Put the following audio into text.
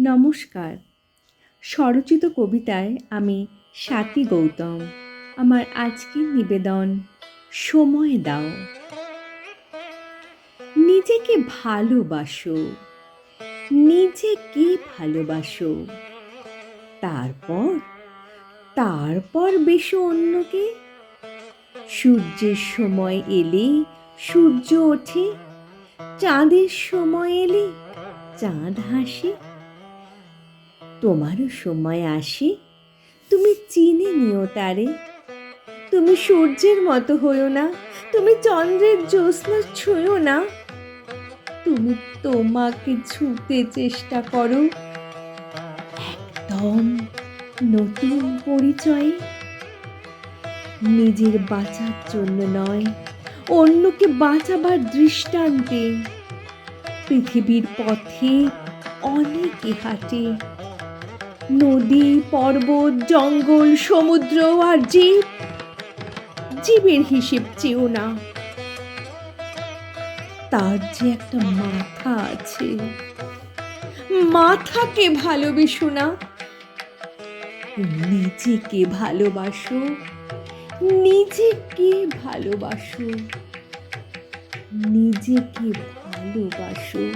নমস্কার। স্বরচিত কবিতায় আমি স্বাতী গৌতম। আমার আজকের নিবেদন, সময় দাও। নিজেকে ভালোবাসো নিজেকে ভালোবাসো। তারপর তারপর বেশো অন্যকে। সূর্যের সময় এলে সূর্য ওঠে, চাঁদের সময় এলে চাঁদ হাসে। তোমারও সময় আসে। তুমি চিনে নিও তারে। তুমি সূর্যের মতো হইও না। তুমি চন্দ্রের জ্যোৎস্না ছুঁয়ো না। তুমি তোমাকে ছুঁতে চেষ্টা করো। একদম নতুন পরিচয়ে। নিজের বাঁচার জন্য নয়, অন্যকে বাঁচাবার দৃষ্টান্তে। পৃথিবীর পথে অনেকে হাঁটে। নদী, পর্বত, জঙ্গল, সমুদ্র আর জীব। জীবের হিসেব চেয়েও না। তার যে একটা মাথা আছে। মাথাকে ভালোবেসো না। নিজেকে ভালোবাসো। নিজেকে ভালোবাসো। নিজেকে ভালোবাসো।